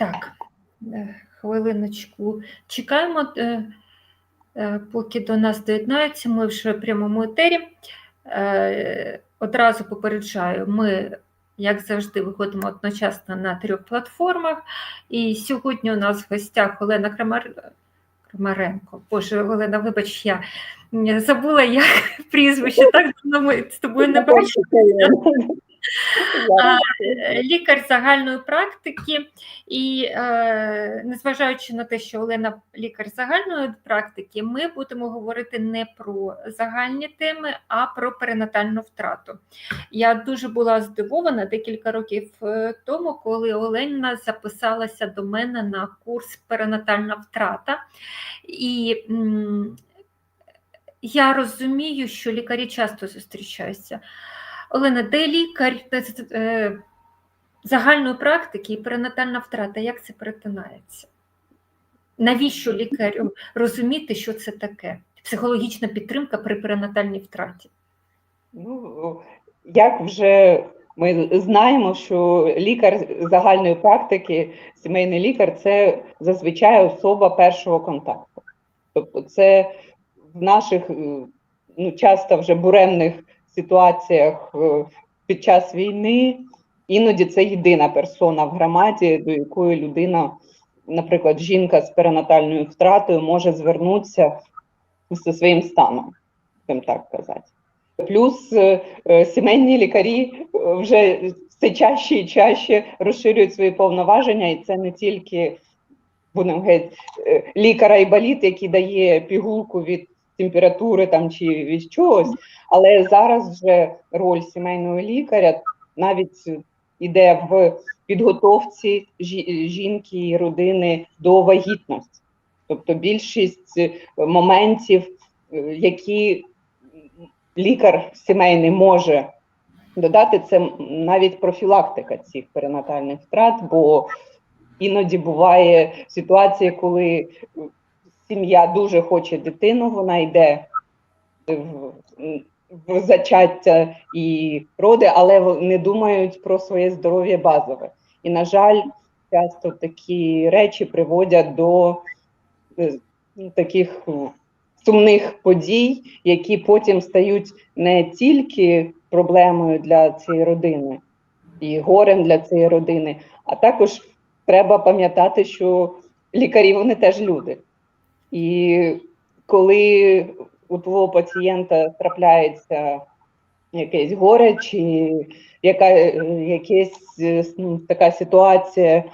Так, е, хвилиночку. Чекаємо, е, е, поки до нас доєднаються. Ми вже в прямому етері. Одразу попереджаю, ми, як завжди, виходимо одночасно на трьох платформах. І сьогодні у нас в гостях Олена Крамар... Крамаренко. Боже, Олена, вибач, я забула як прізвище, так давно ми з тобою не бачили. Е, лікар загальної практики, і е, незважаючи на те, що Олена лікар загальної практики, ми будемо говорити не про загальні теми, а про перинатальну втрату. Я дуже була здивована декілька років е, тому, коли Олена записалася до мене на курс перинатальна втрата. І я розумію, що лікарі часто зустрічаються. Олена, де лікар е, загальної практики і перинатальна втрата, як це перетинається? Навіщо лікарю розуміти, що це таке? Психологічна підтримка при перинатальній втраті? Ну, як вже ми знаємо, що лікар загальної практики, сімейний лікар це зазвичай особа першого контакту. Тобто, це в наших ну, часто вже буремних ситуаціях е, під час війни, іноді це єдина персона в громаді, до якої людина, наприклад, жінка з перинатальною втратою може звернутися зі своїм станом, будемо так казати. Плюс е, е, сімейні лікарі вже все чаще і чаще розширюють свої повноваження, і це не тільки будемо геть е, лікар айболіт, який дає пігулку від температури там чи від чогось, але зараз вже роль сімейного лікаря навіть іде в підготовці жінки і родини до вагітності. Тобто більшість е, моментів, е, які лікар сімейний може додати, це навіть профілактика цих перинатальних втрат, бо іноді буває ситуація, коли сім'я дуже хоче дитину, вона йде в, в зачаття і роди, але не думають про своє здоров'я базове. І, на жаль, часто такі речі приводять до е, таких сумних подій, які потім стають не тільки проблемою для цієї родини і горем для цієї родини, а також треба пам'ятати, що лікарі вони теж люди. І коли у твого пацієнта трапляється якесь горе, чи яка, якась ну, така ситуація,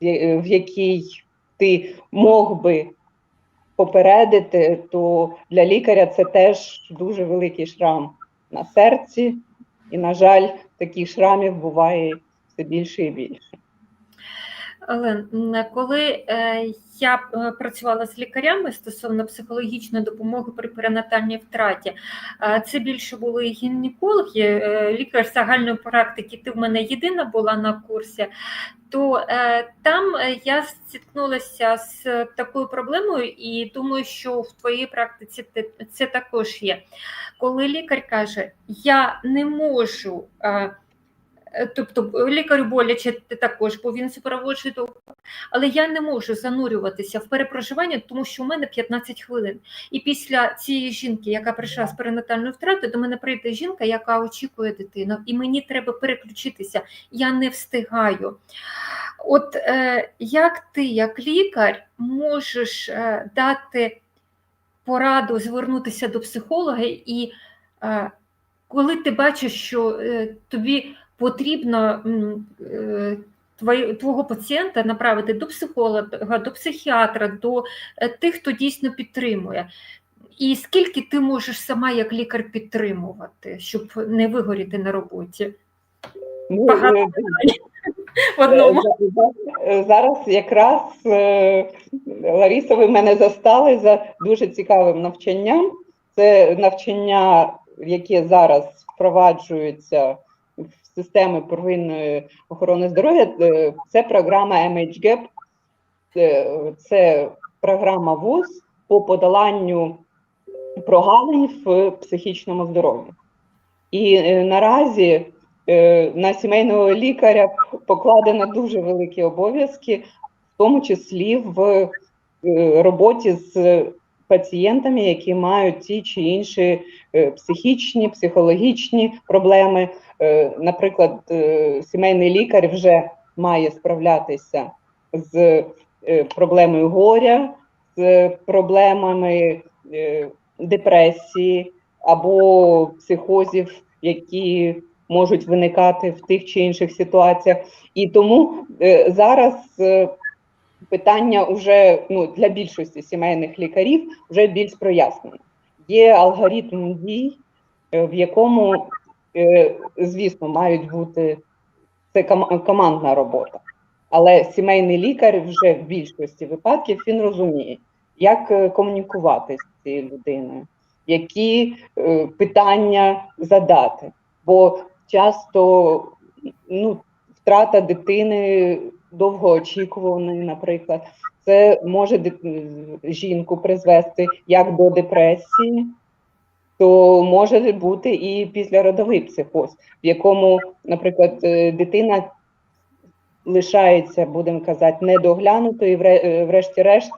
в якій ти мог би попередити, то для лікаря це теж дуже великий шрам на серці, і, на жаль, таких шрамів буває все більше і більше. Олен, коли е, я е, працювала з лікарями стосовно психологічної допомоги при перинатальній втраті, е, це більше були гінекологи, лікар загальної практики, ти в мене єдина була на курсі, то там я зіткнулася з такою проблемою і думаю, що в твоїй практиці це також є. Коли лікар каже, я не можу. Тобто лікарю боляче також, бо він супроводжує довго. Але я не можу занурюватися в перепроживання, тому що у мене 15 хвилин. І після цієї жінки, яка прийшла з перинатальною втратою, до мене прийде жінка, яка очікує дитину, і мені треба переключитися. Я не встигаю. От е, як ти, як лікар, можеш е, дати пораду звернутися до психолога, і е, коли ти бачиш, що е, тобі потрібно е, твого пацієнта направити до психолога, до психіатра, до е, тих, хто дійсно підтримує. І скільки ти можеш сама як лікар підтримувати, щоб не вигоріти на роботі? Ну, Багато е, В одному Зараз якраз Лариса, ви мене застали за дуже цікавим навчанням. Це навчання, яке зараз впроваджується системи первинної охорони здоров'я. Е, Це програма MHGAP, Це, це програма ВОЗ по подоланню прогалин в психічному здоров'ї. І е, наразі е, на сімейного лікаря покладено дуже великі обов'язки, в тому числі в е, роботі з пацієнтами, які мають ті чи інші е, психічні, психологічні проблеми. Е, Наприклад, е, сімейний лікар вже має справлятися з проблемою горя, з проблемами депресії або психозів, які можуть виникати в тих чи інших ситуаціях. І тому зараз питання вже ну, для більшості сімейних лікарів вже більш прояснено. Є алгоритм дій, е, в якому, е, звісно, мають бути це командна робота. Але сімейний лікар вже в більшості випадків він розуміє, як е, комунікувати з цією людиною, які питання задати. Бо часто ну, втрата дитини довгоочікуваної, наприклад, це може жінку призвести як до депресії, то може бути і післяродовий психоз, в якому, наприклад, е, дитина лишається, будемо казати, недоглянутою, і е, врешті-решт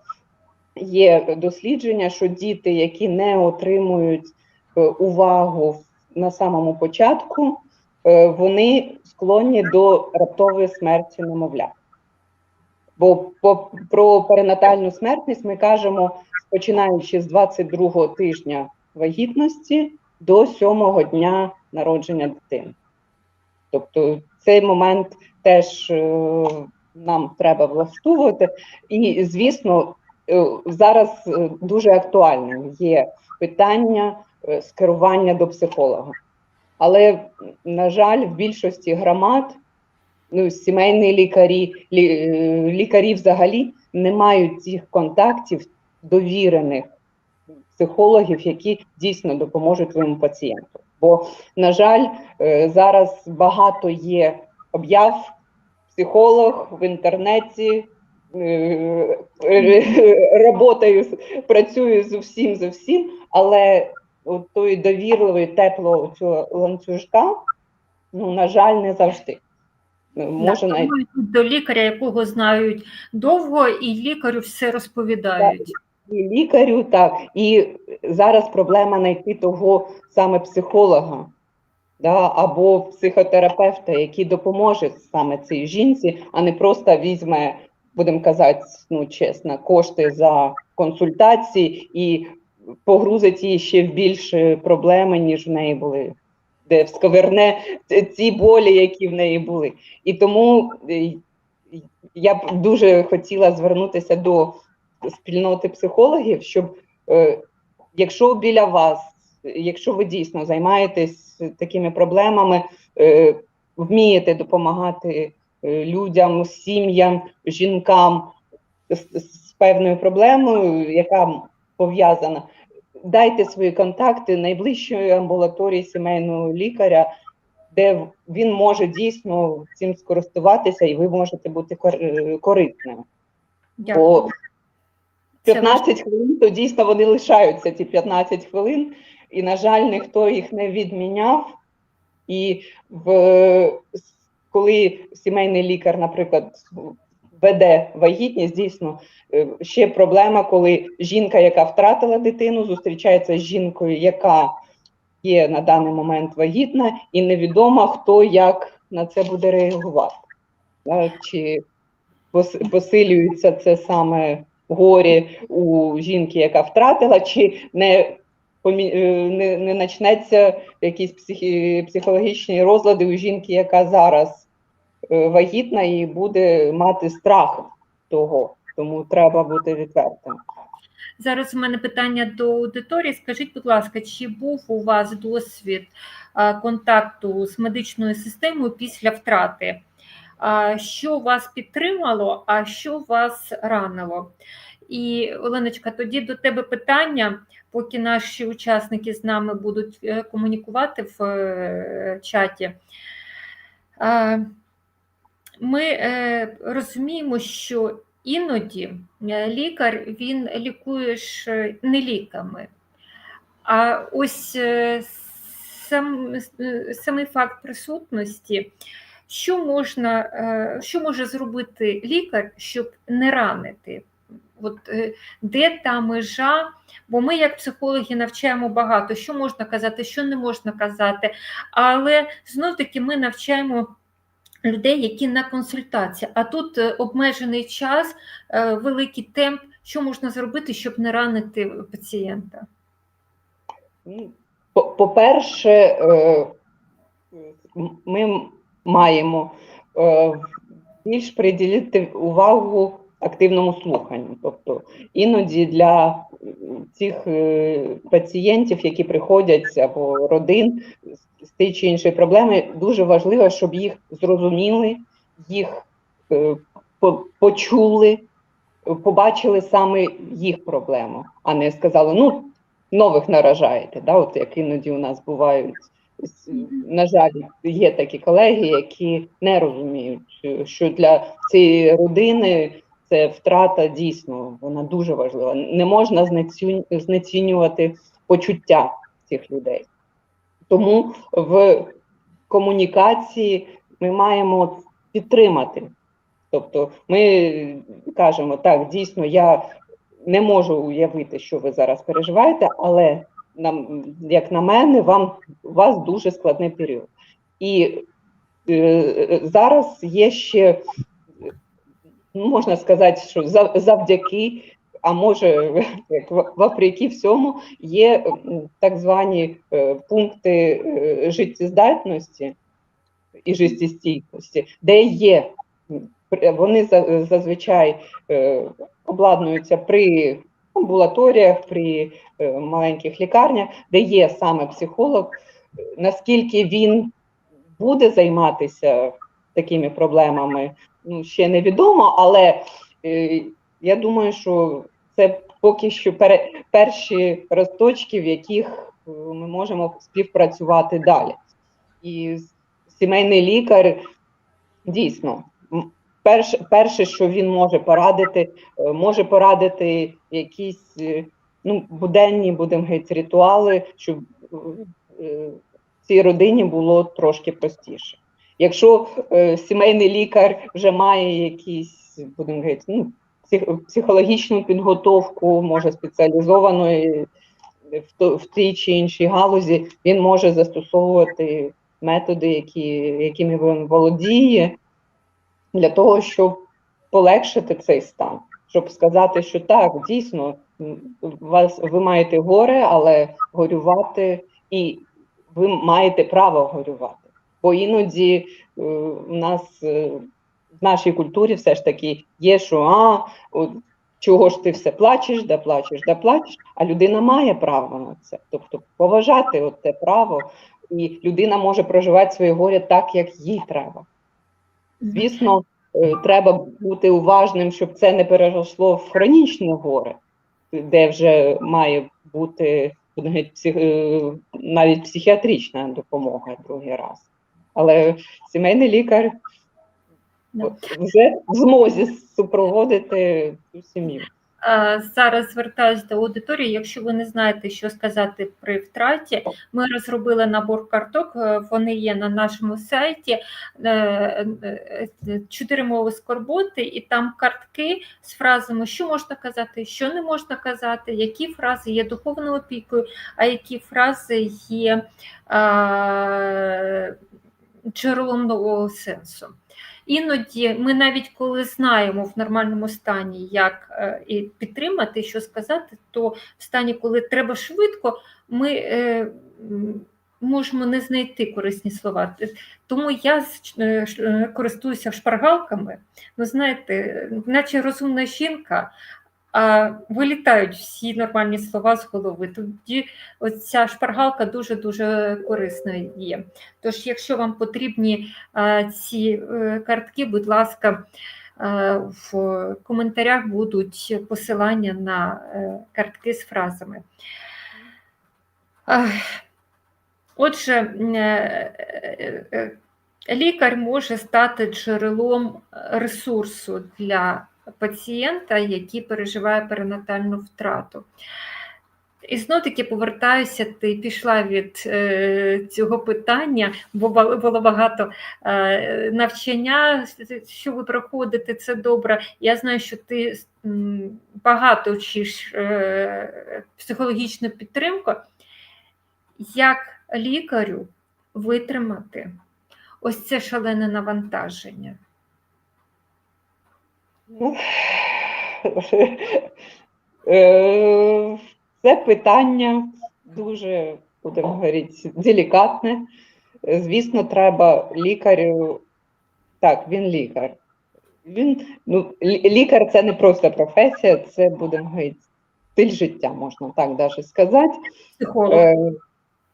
є дослідження, що діти, які не отримують е, увагу на самому початку, вони склонні до раптової смерті немовля. Бо по, про перинатальну смертність ми кажемо, починаючи з 22-го тижня вагітності до 7-го дня народження дитини. Тобто цей момент теж е, нам треба влаштовувати. І, звісно, е, зараз е, дуже актуальним є питання скерування до психолога. Але, на жаль, в більшості громад ну, сімейні лікарі, лі, е, лікарі взагалі не мають цих контактів довірених психологів, які дійсно допоможуть своєму пацієнту. Бо, на жаль, е, зараз багато є об'яв, психолог в інтернеті. е, Роботаю, працюю з усім, з усім, але от тої довірливої, теплого цього ланцюжка, ну, на жаль, не завжди. Ну, Може, Да, навіть до лікаря, якого знають довго, і лікарю все розповідають. І лікарю, так. І зараз проблема знайти того саме психолога да, або психотерапевта, який допоможе саме цій жінці, а не просто візьме, будемо казати, ну чесно, кошти за консультації і погрузить її ще в більше проблеми, ніж в неї були. Де всковерне ці болі, які в неї були. І тому е, я б дуже хотіла звернутися до спільноти психологів, щоб е, якщо біля вас, якщо ви дійсно займаєтесь такими проблемами, е, вмієте допомагати людям, сім'ям, жінкам з, з певною проблемою, яка пов'язана, дайте свої контакти найближчої амбулаторії сімейного лікаря. Де він може дійсно цим скористуватися, і ви можете бути е. Дякую. Бо 15 хвилин, то дійсно вони лишаються ці 15 хвилин, і, на жаль, ніхто їх не відміняв. І в, коли сімейний лікар, наприклад, веде вагітність, дійсно е, ще проблема, коли жінка, яка втратила дитину, зустрічається з жінкою, яка є на даний момент вагітна, і невідомо, хто як на це буде реагувати. Чи посилюється це саме горе у жінки, яка втратила, чи не е, не, не почнеться якісь психі, психологічні розлади у жінки, яка зараз вагітна і буде мати страх того. Тому треба бути відвертим. Зараз у мене питання до аудиторії. Скажіть, будь ласка, чи був у вас досвід контакту з медичною системою після втрати? Що вас підтримало, а що вас ранило? І Оленочка, тоді до тебе питання, поки наші учасники з нами будуть е, комунікувати в е, чаті. Ми е, розуміємо, що іноді е, лікар він лікує ж е, не ліками. А ось е, сам, самий факт присутності, що можна, що може зробити лікар, щоб не ранити? От, де та межа? Бо ми, як психологи, навчаємо багато, що можна казати, що не можна казати, але знов таки ми навчаємо людей, які на консультації. А тут е, обмежений час, е, великий темп. Що можна зробити, щоб не ранити пацієнта? Ну, по- По-перше, е, ми маємо більш приділити увагу активному слуханню. Тобто іноді для цих пацієнтів, які приходять або родин з- тієї чи іншої проблеми, дуже важливо, щоб їх зрозуміли, їх е, почули, побачили саме їх проблему, а не сказали, ну нових наражаєте. Да? От як іноді у нас бувають. На жаль, є такі колеги, які не розуміють, що для цієї родини це втрата дійсно вона дуже важлива. Не можна знецінювати почуття цих людей. Тому в комунікації ми маємо підтримати. Тобто ми кажемо, так, дійсно, я не можу уявити, що ви зараз переживаєте, але нам, як на мене, вам у вас дуже складний період. І е, зараз є ще, ну, можна сказати, що завдяки, а може, вопреки всьому, є так звані е, пункти е, життєздатності і життєстійкості, де є вони зазвичай е, обладнуються при амбулаторіях, при маленьких лікарнях, де є саме психолог, наскільки він буде займатися такими проблемами, ну ще невідомо, але я думаю, що це поки що пере, перші росточки, в яких е, ми можемо співпрацювати далі. І сімейний лікар дійсно м, перше, що він може порадити, е, може порадити якісь е, ну, буденні, будемо говорити, ритуали, щоб цій родині було трошки простіше. Якщо е, сімейний лікар вже має якісь, будемо говорити, ну, психологічну підготовку, може спеціалізованої в, в тій чи іншій галузі, він може застосовувати методи, які, якими він володіє, для того, щоб полегшити цей стан, щоб сказати, що так, дійсно, вас ви маєте горе, але горювати, і ви маєте право горювати. Бо іноді е, у нас е, в нашій культурі все ж таки є, що а, от, чого ж ти все плачеш, да плачеш, да плачеш, а людина має право на це. Тобто поважати от те право, і людина може проживати своє горе так, як їй треба. Звісно, е, треба бути уважним, щоб це не переросло в хронічне горе, де вже має бути псих, е, навіть психіатрична допомога другий раз. Але сімейний лікар. Вже в змозі супроводити цю сім'ю. Зараз звертаюся до аудиторії. Якщо ви не знаєте, що сказати при втраті, ми розробили набор карток. е, Вони є на нашому сайті. е, е, Чотири мови скорботи, і там картки з фразами, що можна казати, що не можна казати, які фрази є духовною опікою, а які фрази є джерелом нового сенсу. Іноді ми навіть коли знаємо в нормальному стані, як е, і підтримати, що сказати, то в стані, коли треба швидко, ми е, можемо не знайти корисні слова. Тому я е, користуюся шпаргалками. Ну, знаєте, наче розумна жінка, а вилітають всі нормальні слова з голови. Тоді оця шпаргалка дуже-дуже корисна є. Тож, якщо вам потрібні а, ці е, картки, будь ласка, е, в коментарях будуть посилання на е, картки з фразами. Ах, Отже, е, лікар може стати джерелом ресурсу для пацієнта, який переживає перинатальну втрату. І знов таки повертаюся, ти пішла від е, цього питання, бо було багато е, навчання, що ви проходите, це добре. Я знаю, що ти багато вчиш е, психологічну підтримку. Як лікарю витримати ось це шалене навантаження? Е, Це питання дуже, будемо говорити, делікатне. Звісно, треба лікарю. Так, він лікар. Він, ну, лікар це не просто професія, це будемо говорити, стиль життя, можна так даже сказати. Е,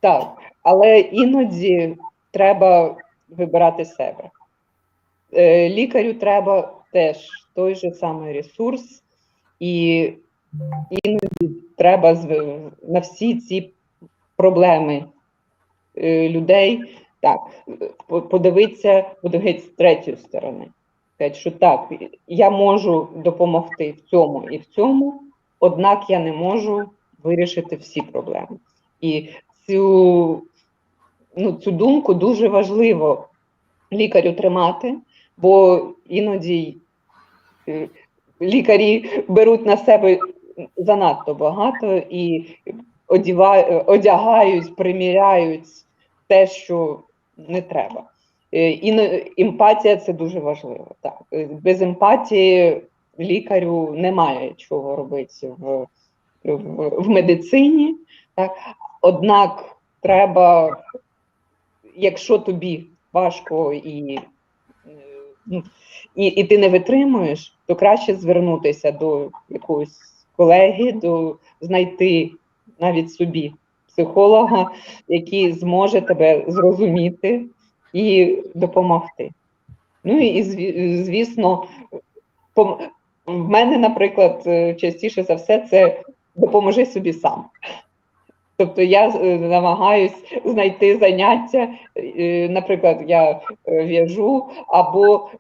так, але іноді треба вибирати себе. Е, лікарю треба теж той же самий ресурс, і іноді треба на всі ці проблеми е, людей так, подивитися, подивитися з третьої сторони. Сказати, що так, я можу допомогти в цьому і в цьому, однак я не можу вирішити всі проблеми. І цю, ну, цю думку дуже важливо лікарю тримати, бо іноді е, лікарі беруть на себе занадто багато і одягають, приміряють те, що не треба. Е, І емпатія це дуже важливо. Так. Е, Без емпатії лікарю немає чого робити в, в, в медицині. Так. Однак треба, якщо тобі важко і, і, і ти не витримуєш, то краще звернутися до якогось колеги, до знайти навіть собі психолога, який зможе тебе зрозуміти і допомогти. Ну і звісно, в мене, наприклад, е, частіше за все, це допоможи собі сам. Тобто я е, намагаюсь знайти заняття, е, наприклад, я е, в'яжу, або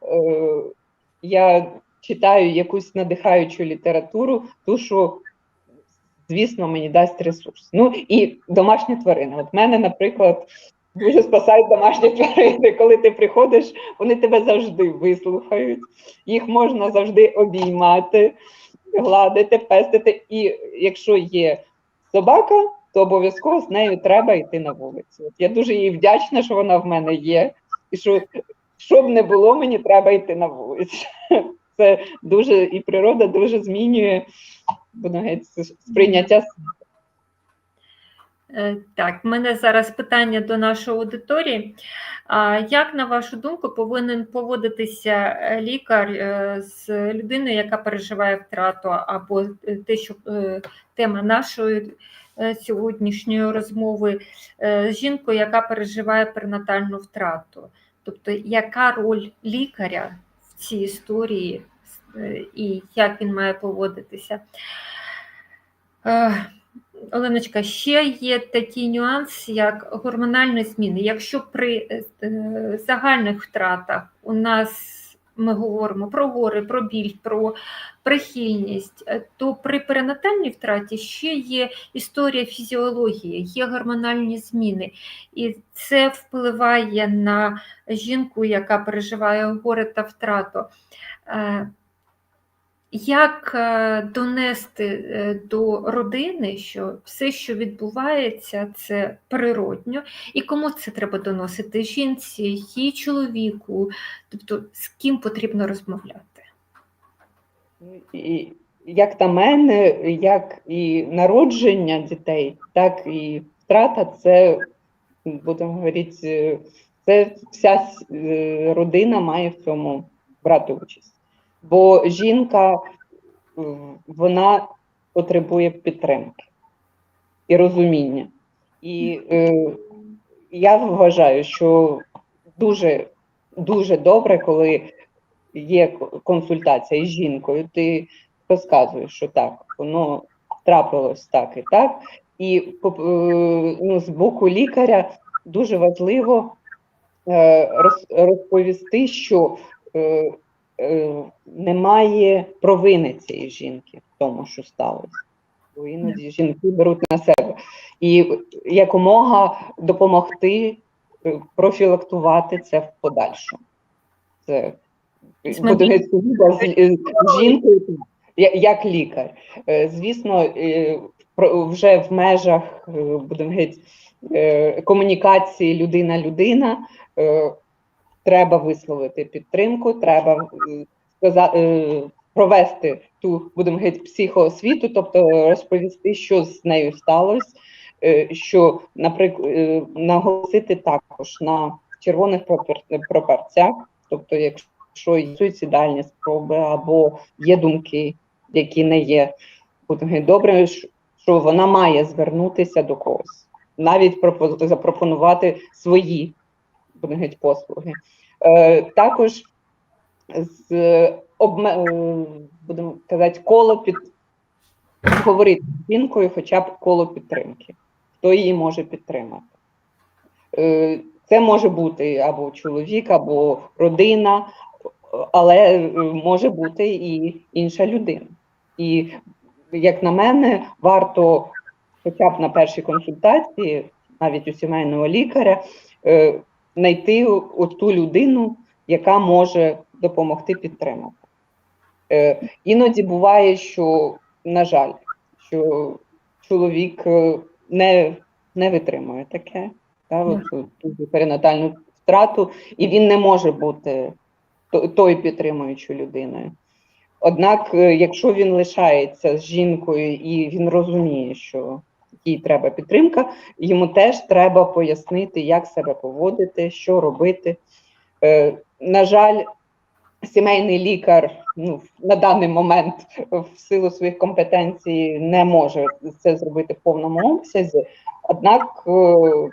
я читаю якусь надихаючу літературу, ту, що, звісно, мені дасть ресурс. Ну і домашні тварини. От мене, наприклад, дуже спасають домашні тварини. Коли ти приходиш, вони тебе завжди вислухають, їх можна завжди обіймати, гладити, пестити. І якщо є собака, то обов'язково з нею треба йти на вулицю. От я дуже їй вдячна, що вона в мене є, і що що б не було, мені треба йти на вулицю. Це дуже і природа дуже змінює будемо говорити, сприйняття Е, Так, в мене зараз питання до нашої аудиторії. Як, на вашу думку, повинен поводитися е, лікар е, з людиною, яка переживає втрату, або те, що тема нашої сьогоднішньої розмови е, з жінкою, яка переживає перинатальну втрату? Тобто, яка роль лікаря в цій історії е, і як він має поводитися? Е, Оленочка, ще є такий нюанс, як гормональні зміни. Якщо при е, загальних втратах у нас ми говоримо про гори, про біль, про прихильність, е, то при перинатальній втраті ще є історія фізіології, є гормональні зміни, і це впливає на жінку, яка переживає горе та втрату. Як е, донести е, до родини, що все, що відбувається, це природньо, і кому це треба доносити? Жінці, її чоловіку, тобто з ким потрібно розмовляти? Як на мене, як і народження дітей, так і втрата це, будемо говорити, це вся е, родина має в цьому брати участь. Бо жінка вона потребує підтримки і розуміння. І е, я вважаю, що дуже, дуже добре, коли є консультація із жінкою, ти розказуєш, що так, воно трапилось так і так. І е, ну, з боку лікаря дуже важливо е, розповісти, що е, немає провини цієї жінки в тому, що сталося. бо іноді жінки беруть на себе. І якомога допомогти е, профілактувати це в подальшому. Це буде з, з- жінкою як лікар. Е, Звісно, е, вже в межах е, будемо е, комунікації людина-людина е, треба висловити підтримку, треба е, сказа- е, провести ту будемо геть психоосвіту, тобто розповісти, що з нею сталося, е, що, наприклад, наголосити також на червоних пропорцях, тобто, якщо є суїцидальні спроби або є думки, які не є будемо добре, що вона має звернутися до когось, навіть пропо- запропонувати свої геть послуги. Е, також з обме... е, будемо казати, коло під говорити з жінкою, хоча б коло підтримки, хто її може підтримати. Е, Це може бути або чоловік, або родина, але може бути і інша людина. І, як на мене, варто хоча б на першій консультації, навіть у сімейного лікаря, знайти ту людину, яка може допомогти підтримати. Е, Іноді буває, що, на жаль, що чоловік е, не, не витримує таке, та, от, ту перинатальну втрату, і він не може бути то- тою підтримуючою людиною. Однак, е, якщо він лишається з жінкою і він розуміє, що їй треба підтримка, йому теж треба пояснити, як себе поводити, що робити. Е, на жаль, сімейний лікар ну, на даний момент в силу своїх компетенцій не може це зробити в повному обсязі. Однак, е,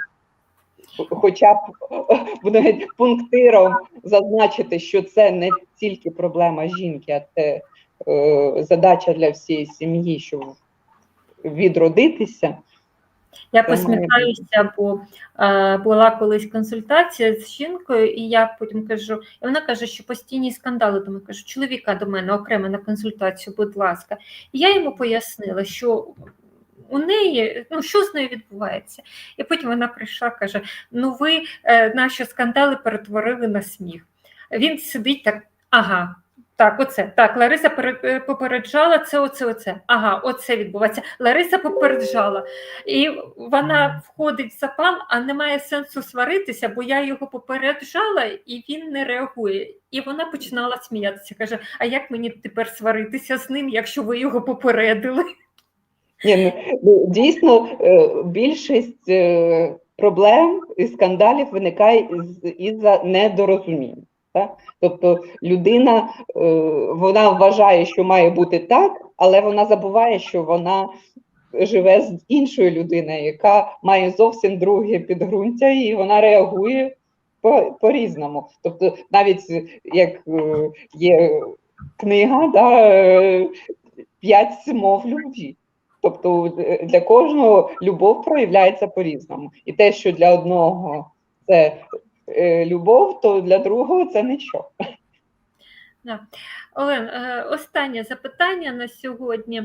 хоча б буде пунктиром зазначити, що це не тільки проблема жінки, а це е, задача для всієї сім'ї, щоб відродитися. Я посміхаюся, бо е, була колись консультація з жінкою, і я потім кажу, і вона каже, що постійні скандали. Думаю, кажу, чоловіка до мене окремо на консультацію, будь ласка. І я йому пояснила, що у неї, ну що з нею відбувається. І потім вона прийшла, каже: Ну, ви е, наші скандали перетворили на сміх. Він сидить так, ага. Так, оце так. Лариса е, попереджала це, оце, оце. Ага, оце відбувається. Лариса попереджала. І вона входить в запал, а немає сенсу сваритися, бо я його попереджала, і він не реагує. І вона починала сміятися. Каже: А як мені тепер сваритися з ним, якщо ви його попередили? Ні, ну, ну, дійсно, е, більшість е, проблем і скандалів виникає із- із-за недорозуміння. Так? Тобто людина е, вона вважає, що має бути так, але вона забуває, що вона живе з іншою людиною, яка має зовсім друге підґрунтя, і вона реагує по- по-різному. Тобто, навіть е, як е, є книга, да, п'ять мов любві. Тобто для кожного любов проявляється по-різному. І те, що для одного це любов, то для другого це нічого. Олен, е, останнє запитання на сьогодні.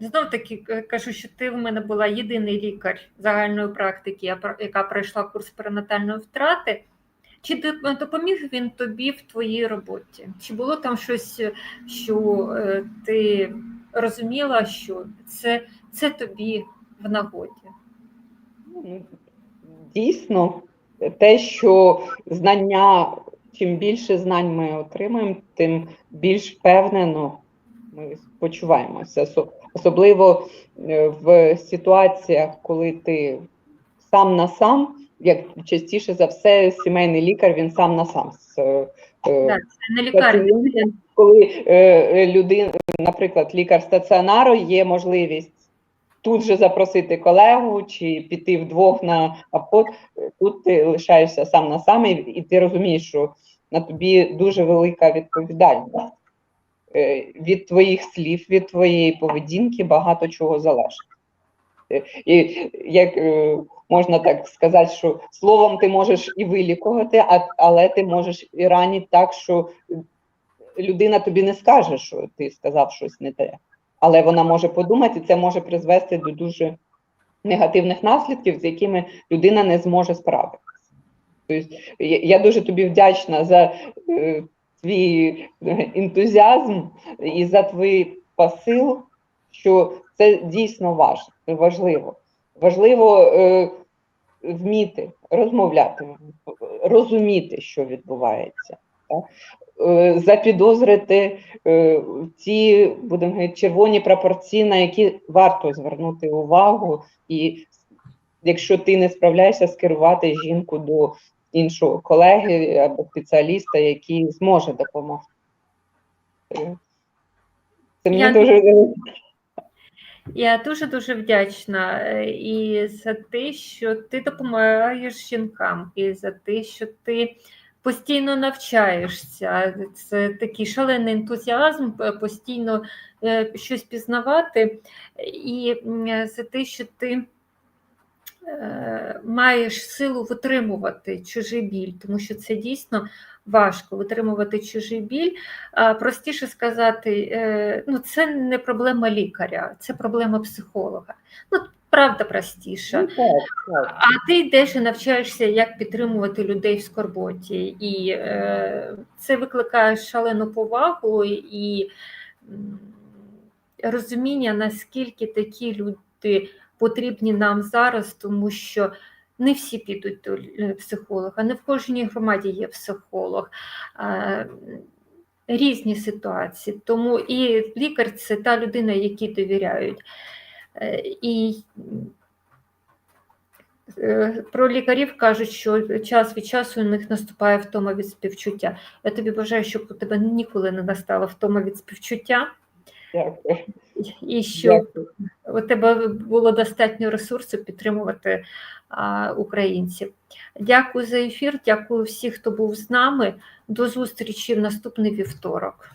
Знов таки е, кажу, що ти в мене була єдиний лікар загальної практики, яка пройшла курс перинатальної втрати. Чи допоміг він тобі в твоїй роботі? Чи було там щось, е, що е, ти розуміла, що це, це тобі в нагоді? Ну, Дійсно, те, що знання, чим більше знань ми отримаємо, тим більш впевнено ми почуваємося. Осо- Особливо е, в ситуаціях, коли ти сам на сам, як частіше за все, сімейний лікар він сам на сам з е, е, Так, це не лікарня. коли людина, наприклад, лікар стаціонару, є можливість тут же запросити колегу чи піти вдвох на е, тут ти лишаєшся сам на сам, і, і ти розумієш, що на тобі дуже велика відповідальність. Е, Від твоїх слів, від твоєї поведінки багато чого залежить. Е, І як е, можна так сказати, що словом ти можеш і вилікувати, але ти можеш і ранити так, що людина тобі не скаже, що ти сказав щось не те. Але вона може подумати, і це може призвести до дуже негативних наслідків, з якими людина не зможе справитися. Тобто, я дуже тобі вдячна за е, твій ентузіазм і за твій посил, що це дійсно важ, важливо. Важливо е, вміти розмовляти, розуміти, що відбувається. Е, запідозрити е, ті, будемо говорити, червоні прапорці, на які варто звернути увагу, і якщо ти не справляєшся, скерувати жінку до іншого колеги або спеціаліста, який зможе допомогти. Е, Це мені Я- дуже Я дуже дуже вдячна і за те, що ти допомагаєш жінкам, і за те, що ти постійно навчаєшся. Це такий шалений ентузіазм, е, постійно е, щось пізнавати, і м, за те, що ти е, маєш силу витримувати чужий біль, тому що це дійсно важко витримувати чужий біль. Простіше сказати, е, ну це не проблема лікаря, це проблема психолога. Ну, правда, простіша. Ну. А ти йдеш і навчаєшся, як підтримувати людей в скорботі. І е, це викликає шалену повагу і розуміння, наскільки такі люди потрібні нам зараз, тому що не всі підуть до е, психолога, не в кожній громаді є психолог. Різні ситуації, тому і лікар це та людина, якій довіряють. Е, І Е, Про лікарів кажуть, що час від часу у них наступає втома від співчуття. Я тобі бажаю, щоб у тебе ніколи не настала втома від співчуття, Дякую. і щоб Дякую. у тебе було достатньо ресурсу підтримувати а, українців. Дякую за ефір, дякую всіх, хто був з нами. До зустрічі в наступний вівторок.